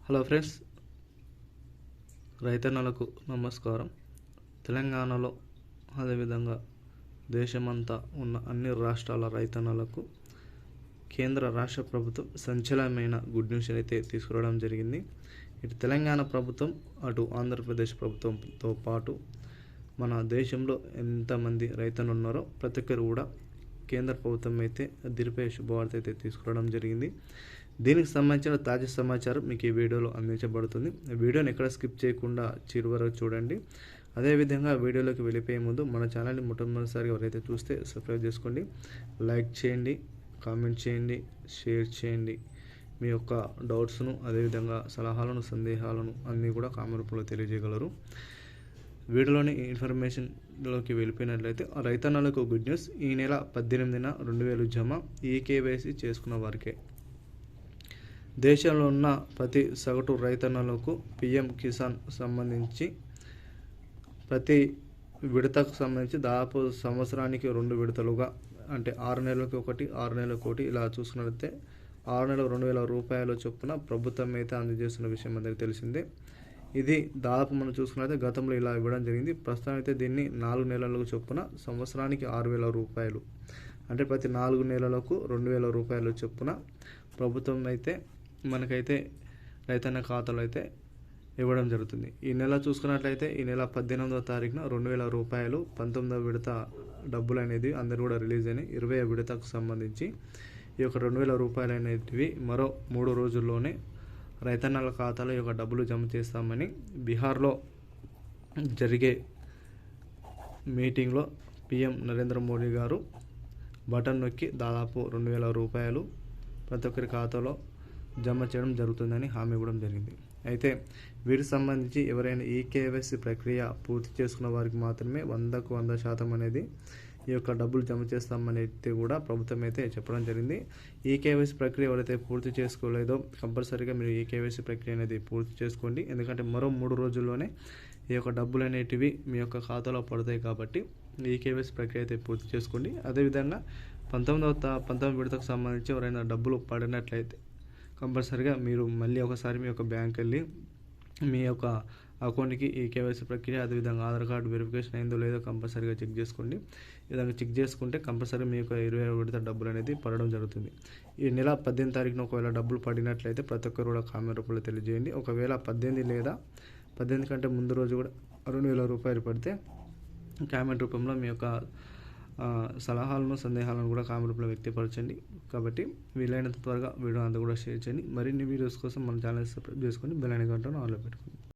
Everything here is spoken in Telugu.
హలో ఫ్రెండ్స్ రైతన్నలకు నమస్కారం. తెలంగాణలో అదేవిధంగా దేశమంతా ఉన్న అన్ని రాష్ట్రాల రైతన్నలకు కేంద్ర రాష్ట్ర ప్రభుత్వం సంచలనమైన గుడ్ న్యూస్ అయితే తీసుకురావడం జరిగింది. ఇటు తెలంగాణ ప్రభుత్వం అటు ఆంధ్రప్రదేశ్ ప్రభుత్వంతో పాటు మన దేశంలో ఎంతమంది రైతన్నులు ఉన్నారో ప్రతి ఒక్కరు కూడా కేంద్ర ప్రభుత్వం అయితే దీనిపై శుభవార్త అయితే తీసుకురావడం జరిగింది. దీనికి సంబంధించిన తాజా సమాచారం మీకు ఈ వీడియోలో అందించబడుతుంది. వీడియోని ఎక్కడ స్కిప్ చేయకుండా చిరు వరకు చూడండి. అదేవిధంగా వీడియోలోకి వెళ్ళిపోయే ముందు మన ఛానల్ని మొట్టమొదటిసారి ఎవరైతే చూస్తే సబ్స్క్రైబ్ చేసుకోండి. లైక్ చేయండి కామెంట్ చేయండి షేర్ చేయండి. మీ యొక్క డౌట్స్ను అదేవిధంగా సలహాలను సందేహాలను అన్నీ కూడా కామెంట్ రూపంలో తెలియజేయగలరు. వీడియోలోని ఇన్ఫర్మేషన్లోకి వెళ్ళిపోయినట్లయితే రైతన్నలకు గుడ్ న్యూస్. ఈ నెల పద్దెనిమిదిన రెండు వేలు జమ ఈ కేవైసీ చేసుకున్న వారికే. దేశంలో ఉన్న ప్రతి సగటు రైతన్నలకు పిఎం కిసాన్ సంబంధించి ప్రతి విడతకు సంబంధించి దాదాపు సంవత్సరానికి రెండు విడతలుగా అంటే ఆరు నెలలకు ఒకటి ఆరు నెలలకు ఒకటి ఇలా చూసుకున్నట్లయితే ఆరు నెలలు రెండు వేల రూపాయల చొప్పున ప్రభుత్వం అయితే అందజేస్తున్న విషయం అందరికీ తెలిసిందే. ఇది దాదాపు మనం చూసుకున్నట్లయితే గతంలో ఇలా ఇవ్వడం జరిగింది. ప్రస్తుతం అయితే దీన్ని నాలుగు నెలలకు చొప్పున సంవత్సరానికి ఆరు వేల రూపాయలు. అంటే ప్రతి నాలుగు నెలలకు రెండు వేల రూపాయలు చొప్పున ప్రభుత్వం అయితే మనకైతే రైతన్న ఖాతాలో అయితే ఇవ్వడం జరుగుతుంది. ఈ నెల చూసుకున్నట్లయితే ఈ నెల పద్దెనిమిదవ తారీఖున రెండు వేల రూపాయలు పంతొమ్మిదవ విడత డబ్బులు అనేది అందరు కూడా రిలీజ్ అయినాయి. ఇరవై విడతకు సంబంధించి ఈ యొక్క రెండు వేల రూపాయలు అనేటివి మరో మూడు రోజుల్లోనే రైతన్నల ఖాతాలో ఈ యొక్క డబ్బులు జమ చేస్తామని బీహార్లో జరిగే మీటింగ్లో పిఎం నరేంద్ర మోడీ గారు బటన్ నొక్కి దాదాపు రెండు వేల రూపాయలు ప్రతి ఒక్కరి ఖాతాలో జమ చేయడం జరుగుతుందని హామీ ఇవ్వడం జరిగింది. అయితే వీటికి సంబంధించి ఎవరైనా ఈ కేవైసీ ప్రక్రియ పూర్తి చేసుకున్న వారికి మాత్రమే వందకు వంద శాతం అనేది ఈ యొక్క డబ్బులు జమ చేస్తామనేది కూడా ప్రభుత్వం అయితే చెప్పడం జరిగింది. ఈ కేవైసీ ప్రక్రియ ఎవరైతే పూర్తి చేసుకోలేదో కంపల్సరీగా మీరు ఈ కేవైసీ ప్రక్రియ అనేది పూర్తి చేసుకోండి. ఎందుకంటే మరో మూడు రోజుల్లోనే ఈ యొక్క డబ్బులు అనేటివి మీ యొక్క ఖాతాలో పడతాయి కాబట్టి ఈ కేవైసీ ప్రక్రియ అయితే పూర్తి చేసుకోండి. అదేవిధంగా పంతొమ్మిదవ పంతొమ్మిది విడతకు సంబంధించి ఎవరైనా డబ్బులు పడినట్లయితే కంపల్సరీగా మీరు మళ్ళీ ఒకసారి మీ యొక్క బ్యాంక్ వెళ్ళి మీ యొక్క అకౌంట్కి ఈ కేవైసీ ప్రక్రియ అదేవిధంగా ఆధార్ కార్డు వెరిఫికేషన్ అయిందో లేదో కంపల్సరీగా చెక్ చేసుకోండి. ఈ విధంగా చెక్ చేసుకుంటే కంపల్సరీ మీ యొక్క ఇరవై విడత డబ్బులు అనేది పడడం జరుగుతుంది. ఈ నెల పద్దెనిమిది తారీఖున ఒకవేళ డబ్బులు పడినట్లయితే ప్రతి ఒక్కరు కూడా కామెంట్ రూపంలో తెలియజేయండి. ఒకవేళ పద్దెనిమిది లేదా పద్దెనిమిది కంటే ముందు రోజు కూడా రెండు వేల రూపాయలు పడితే కామెంట్ రూపంలో మీ యొక్క సలహాలను సందేహాలను కూడా కామెంట్ రూపంలో వ్యక్తపరచండి. కాబట్టి వీలైనంత త్వరగా వీడియో అంతా కూడా షేర్ చేయండి. మరిన్ని వీడియోస్ కోసం మన ఛానల్ సబ్స్క్రైబ్ చేసుకొని బెల్ ఐకాన్ గంటను ఆన్లో పెట్టుకోండి.